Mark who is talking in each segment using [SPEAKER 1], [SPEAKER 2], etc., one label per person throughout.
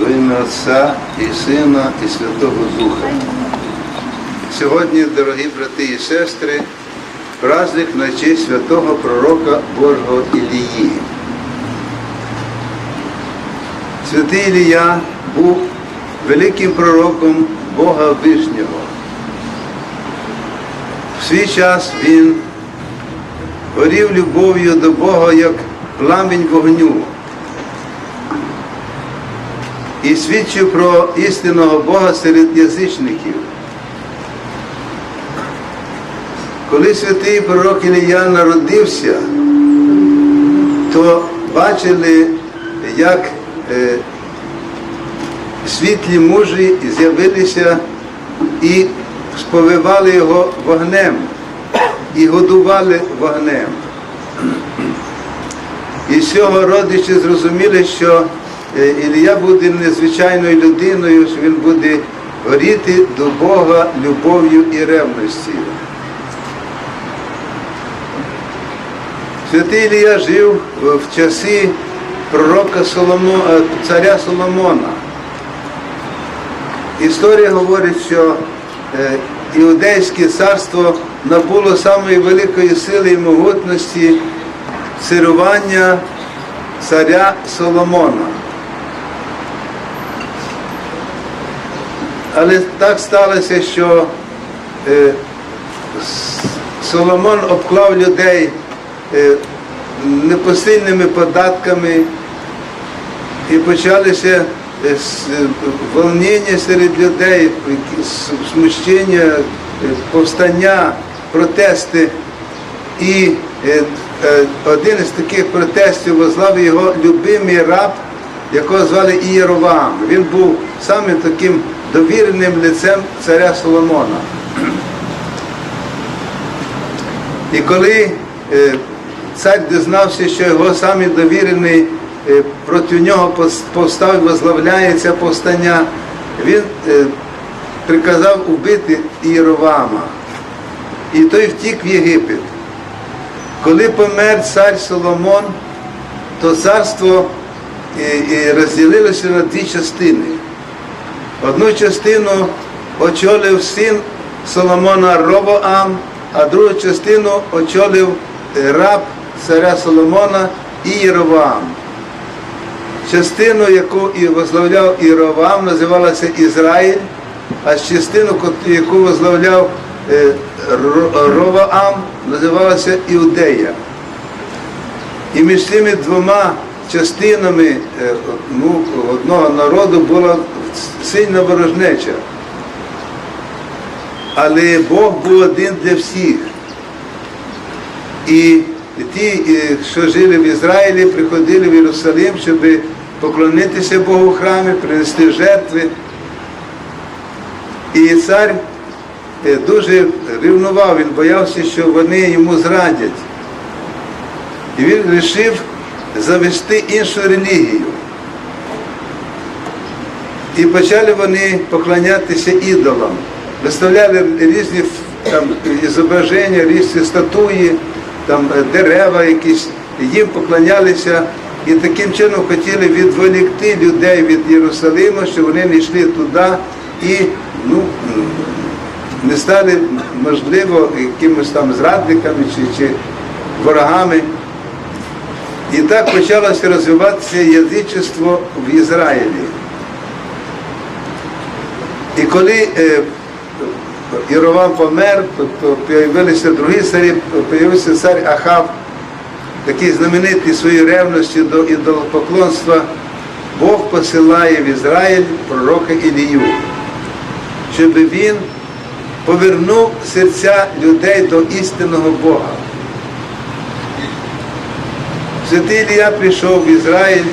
[SPEAKER 1] Во ім'я Отця і Сина, і Святого Духа. Сьогодні, дорогі брати і сестри, праздник на честь святого пророка Божого Ілії. Святий Ілія був великим пророком Бога Вишнього. В свій час він горів любов'ю до Бога як пламінь вогню і свідчив про істинного Бога серед язичників. Коли святий пророк Ілія народився, то бачили, як е, світлі мужі з'явилися і сповивали його вогнем і годували вогнем. І з цього родичі зрозуміли, що Ілія буде незвичайною людиною, що він буде горіти до Бога любов'ю і ревності. Святий Ілія жив в часи пророка Соломо, е, царя Соломона. Історія говорить, що е, Іудейське царство набуло самої великої сили і могутності царювання царя Соломона. Але так сталося, що е, Соломон обклав людей е, непосильними податками і почалися е, волнення серед людей, смущення, повстання, протести. І один із таких протестів возглав його любимий раб, якого звали Ієровам. Він був самим таким довіреним лицем царя Соломона. І коли е, цар дізнався, що його самий довірений е, проти нього повстав і возглавляється повстання, він е, приказав убити Ієровама. І той втік в Єгипет. Коли помер цар Соломон, то царство розділилося на дві частини. Одну частину очолив син Соломона Робоам, а другу частину очолив е, раб царя Соломона Ієровам. Частину, яку і возглавляв Іровам, називалася Ізраїль, а частину, яку возглавляв е, Ровоам, називалася Іудея. І між цими двома частинами е, ну, одного народу була сильна ворожнеча. Але Бог був один для всіх. І ті, що жили в Ізраїлі, приходили в Єрусалим, щоб поклонитися Богу в храмі, принести жертви. І цар е, дуже рівнував, він боявся, що вони йому зрадять. І він вирішив завести іншу релігію. І почали вони поклонятися ідолам. Виставляли різні там, зображення, різні статуї, там, е, дерева якісь, їм поклонялися і таким чином хотіли відволікти людей від Єрусалиму, щоб вони не йшли туди і ну, не стали, можливо, якимось там зрадниками чи, чи ворогами. І так почалося розвиватися язичество в Ізраїлі. І коли е, Єровам помер, то, з'явилися другі царі, з'явився цар Ахав, такий знаменитий своєю ревністю до ідолопоклонства, Бог посилає в Ізраїль пророка Ілію, щоб він повернув серця людей до істинного Бога. Святий Ілія прийшов в Ізраїль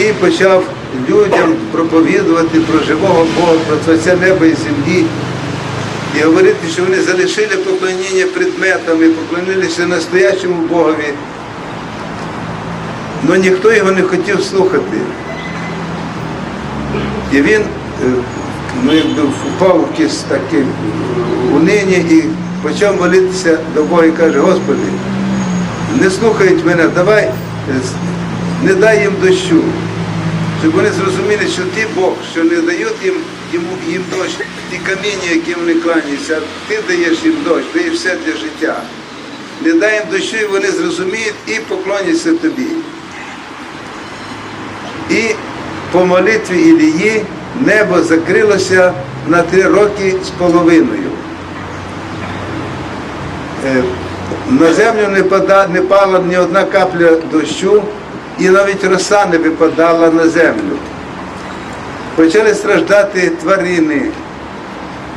[SPEAKER 1] і почав людям проповідувати про живого Бога, про Творця неба і землі. І говорити, що вони залишили поклоніння предметам і поклонилися настоящому Богові. Але ніхто його не хотів слухати. І він е, ну, якби впав в якесь таке унині і почав молитися до Бога і каже, Господи, не слухають мене, давай, е, не дай їм дощу, щоб вони зрозуміли, що ти Бог, що не дають їм, їм, їм дощ, ті каміння, які вони кланяються, ти даєш їм дощ, даєш все для життя. Не дай їм дощу, і вони зрозуміють і поклоняться тобі. І по молитві Ілії небо закрилося на три роки з половиною. Е, На землю не, пала ні одна капля дощу, і навіть роса не випадала на землю. Почали страждати тварини,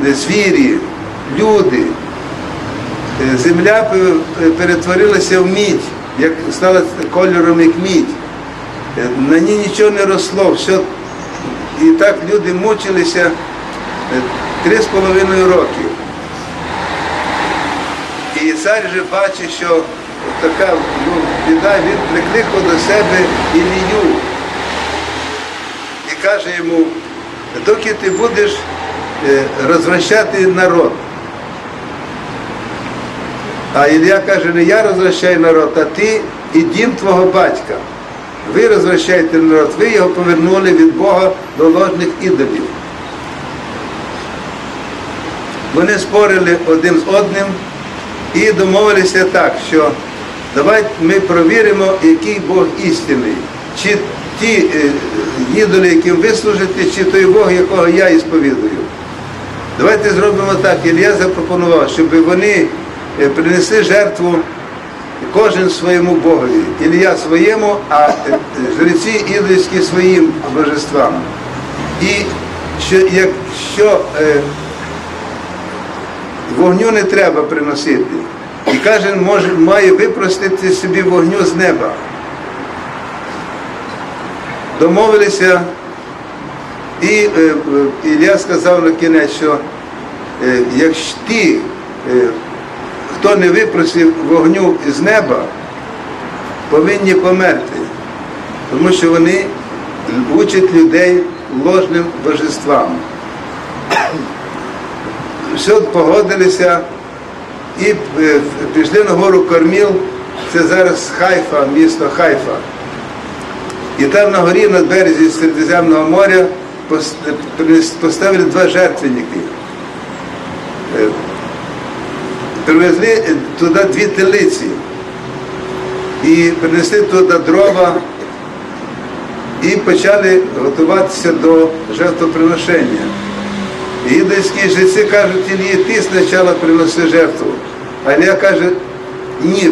[SPEAKER 1] е, звірі, люди. Е, Земля перетворилася в мідь, як стала кольором як мідь. Е, На ній нічого не росло. Все. І так люди мучилися е, три з половиною роки. І цар же бачить, що така біда, він прикликав до себе Ілію і каже йому, доки ти будеш е, розвращати народ. А Ілля каже, не я розвращаю народ, а ти і дім твого батька. Ви розвращаєте народ, ви його повернули від Бога до ложних ідолів. Вони спорили один з одним і домовилися так, що давайте ми провіримо, який Бог істинний. Чи ті е, ідоли, яким ви служите, чи той Бог, якого я ісповідую. Давайте зробимо так. Ілля запропонував, щоб вони е, принесли жертву кожен своєму Богові. Ілля своєму, а е, жреці ідольські своїм божествам. І що, якщо вогню не треба приносити, і кожен може, має випростити собі вогню з неба. Домовилися, і е, е, Ілля сказав на кінець, що е, якщо ти, е, хто не випросив вогню з неба, повинні померти, тому що вони учать людей ложним божествам. Все погодилися і е, пішли на гору Корміл, це зараз Хайфа, місто Хайфа. І там на горі на березі Середземного моря поставили два жертвенники. Е, Привезли е, туди дві телиці і принесли туди дрова і почали готуватися до жертвоприношення. І ідольські жреці кажуть, Ілії, ти спочатку приноси жертву. А Ілля каже, ні,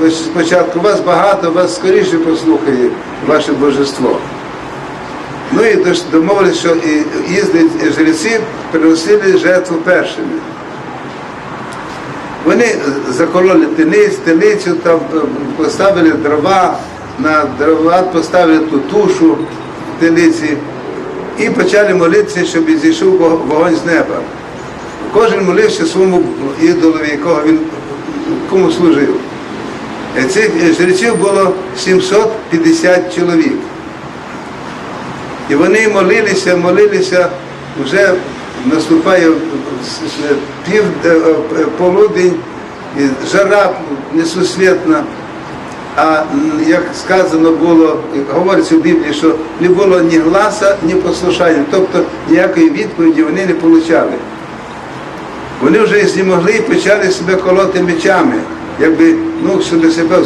[SPEAKER 1] ви спочатку вас багато, вас скоріше послухає ваше божество. Ну і домовились, що і їздять жреці приносили жертву першими. Вони закололи тениць, телицю, там е, поставили дрова, на дрова поставили ту тушу телиці і почали молитися, щоб зійшов вогонь з неба. Кожен молився своєму ідолові, якого він кому служив. Е, Цих е, жреців було 750 чоловік. І вони молилися, молилися, вже наступає пів е, е, полудень, жара несусвітна. А як сказано було, говориться в Біблії, що не було ні гласа, ні послушання, тобто ніякої відповіді вони не отримали. Вони вже знемогли і почали себе колоти мечами. Якби, ну, щоб себе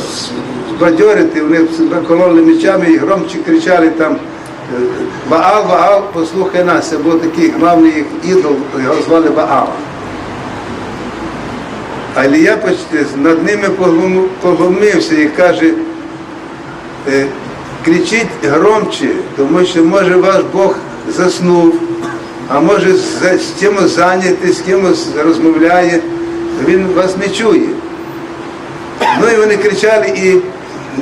[SPEAKER 1] збадьорити, вони себе кололи мечами і громче кричали там е, Баал, Баал, послухай нас. Це був такий главний їх ідол, його звали Баал. А Ілія поч- над ними поглумився і каже, е, кричіть громче, тому що може ваш Бог заснув, а може з кимось зайнятий, з кимось розмовляє, він вас не чує. Ну і вони кричали і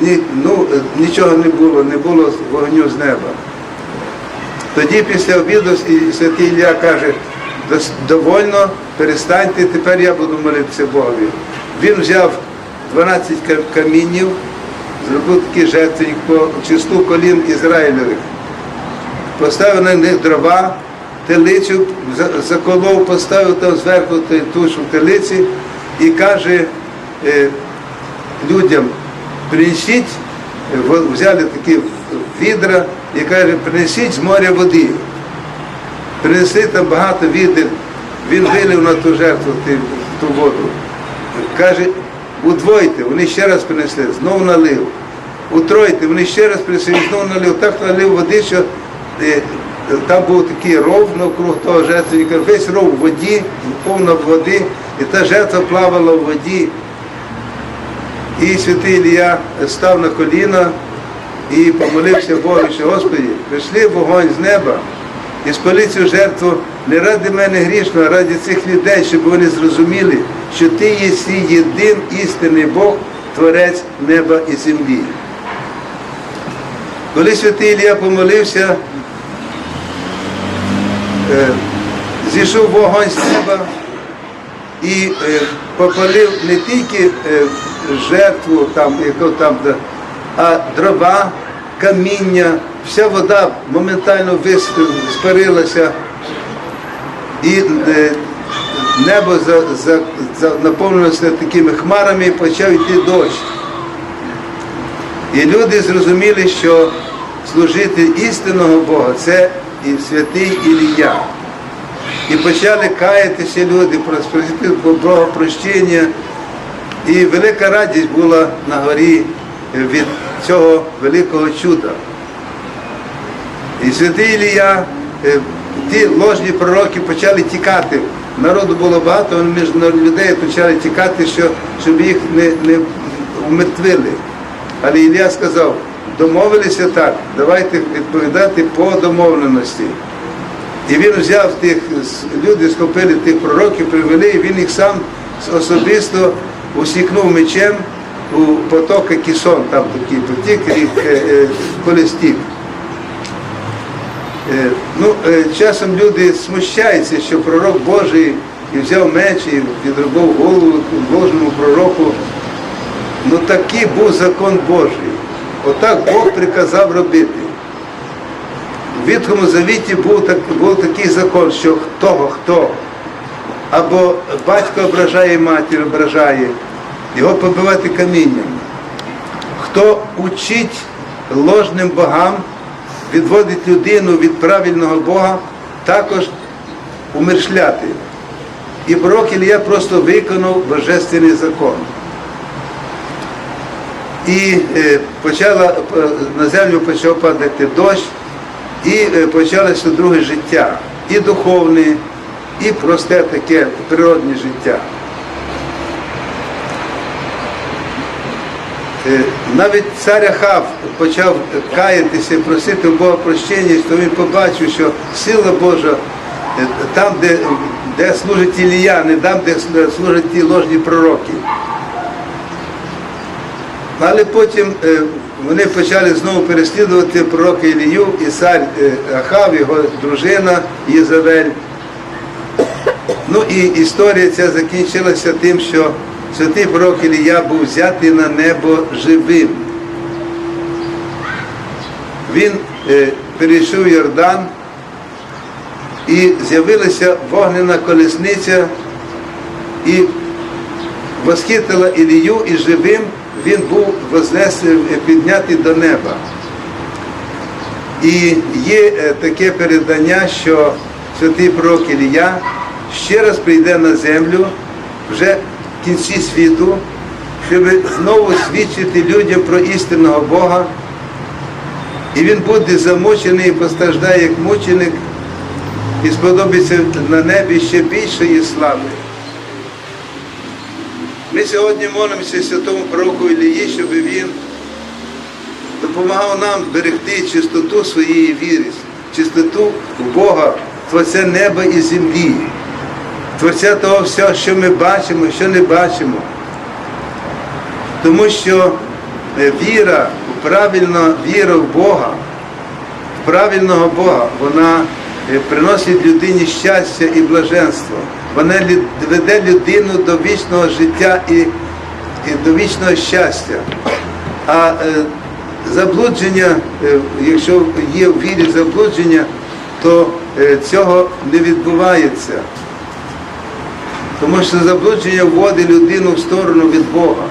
[SPEAKER 1] ні, ну, нічого не було, не було вогню з неба. Тоді після обіду святий Ілля каже, довольно, перестаньте, тепер я буду молитися Богові. Він взяв 12 ка- камінів, зробив такий жертвенник по числу колін Ізраїлевих. Поставив на них дрова, телицю, заколов, поставив там зверху тушу телиці і каже е, людям, принесіть, е, взяли такі відра і каже, принесіть з моря води. Принесли там багато відер, він вилив на ту жертву ту воду. Каже, удвойте, вони ще раз принесли, знову налив. Утройте, вони ще раз принесли, знову налив. Так налив води, що е, там був такий ров навкруг того жертвенника, весь ров в воді, повно води, і та жертва плавала в воді. І святий Ілія став на коліна і помолився Богу, що Господи, прийшли вогонь з неба і спали цю жертву не ради мене грішного, а ради цих людей, щоб вони зрозуміли, що ти є єдин істинний Бог, Творець неба і землі. Коли святий Ілія помолився, зійшов вогонь з неба і е, попалив не тільки е, жертву, там, там, а дрова, каміння, вся вода моментально спарилася, і е, небо за, за, за, наповнилося такими хмарами і почав йти дощ. І люди зрозуміли, що служити істинного Бога це і святий Ілія. І почали каятися люди, просити Бога прощення. І велика радість була на горі від цього великого чуда. І святий Ілія, е, ті ложні пророки почали тікати. Народу було багато, між людей почали тікати, що, щоб їх не, не умертвили. Але Ілля сказав, домовилися так, давайте відповідати по домовленості. І він взяв тих, люди схопили тих пророків, привели, і він їх сам особисто усікнув мечем у потоки Кісон, там такий потік, рік е, е, Колестік. Е, Ну, часом люди смущаються, що пророк Божий і взяв меч і відробив голову ложному пророку. Ну такий був закон Божий. Отак Бог приказав робити. В Відкому Завіті був, так, був такий закон, що того, хто або батько ображає матір, ображає, його побивати камінням. Хто учить ложним богам, відводить людину від правильного Бога, також умершляти. І пророк Ілія просто виконав божественний закон. І е, почала, е, на землю почав падати дощ, і е, почалося друге життя, і духовне, і просте таке природне життя. Навіть цар Ахав почав каятися, просити у Бога прощення, то він побачив, що сила Божа там, де, де служить Ілія, не там, де служать ті ложні пророки. Але потім е, вони почали знову переслідувати пророка Ілію і цар е, Ахав, його дружина Єзавель. Ну і історія ця закінчилася тим, що святий пророк Ілія був взятий на небо живим. Він е, перейшов Йордан і з'явилася вогнена колесниця і восхитила Ілію і живим він був вознесений, піднятий до неба. І є е, таке передання, що святий пророк Ілія ще раз прийде на землю вже в кінці світу, щоб знову свідчити людям про істинного Бога. І він буде замучений і постраждає як мученик, і сподобиться на небі ще більшої слави. Ми сьогодні молимося святому пророку Ілії, щоб він допомагав нам берегти чистоту своєї віри, чистоту Бога, Творця неба і землі, Творця того всього, що ми бачимо, що не бачимо. Тому що е, віра, правильна віра в Бога, в правильного Бога, вона е, приносить людині щастя і блаженство. Вона веде людину до вічного життя і, і до вічного щастя. А е, заблудження, е, якщо є в вірі заблудження, то е, цього не відбувається. Тому що заблудження вводить людину в сторону від Бога.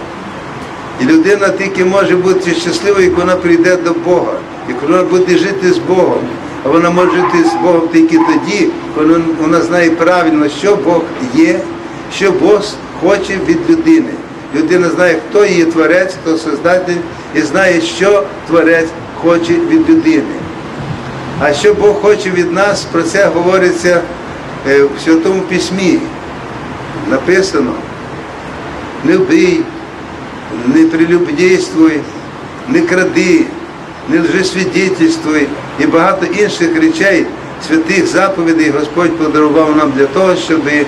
[SPEAKER 1] І людина тільки може бути щасливою, як вона прийде до Бога. коли вона буде жити з Богом. А вона може жити з Богом тільки тоді, коли вона знає правильно, що Бог є, що Бог хоче від людини. Людина знає, хто її творець, хто создатель, і знає, що творець хоче від людини. А що Бог хоче від нас, про це говориться е, в Святому Письмі. Написано, не вбий, не прелюбдійствуй, не кради, не лжесвідетельствуй і багато інших речей, святих заповідей Господь подарував нам для того, щоб е,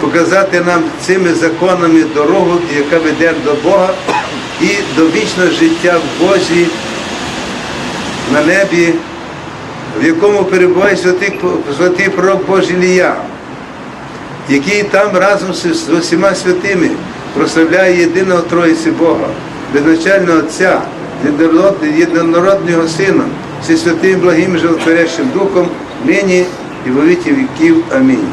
[SPEAKER 1] показати нам цими законами дорогу, яка веде до Бога і до вічного життя в Божі на небі, в якому перебуває святий, святий пророк Божий Ілія, який там разом з усіма святими прославляє єдиного Троїці Бога, безначального Отця, єдинородного- Сина, зі святим благим животворящим Духом, нині і во віки віків. Амінь.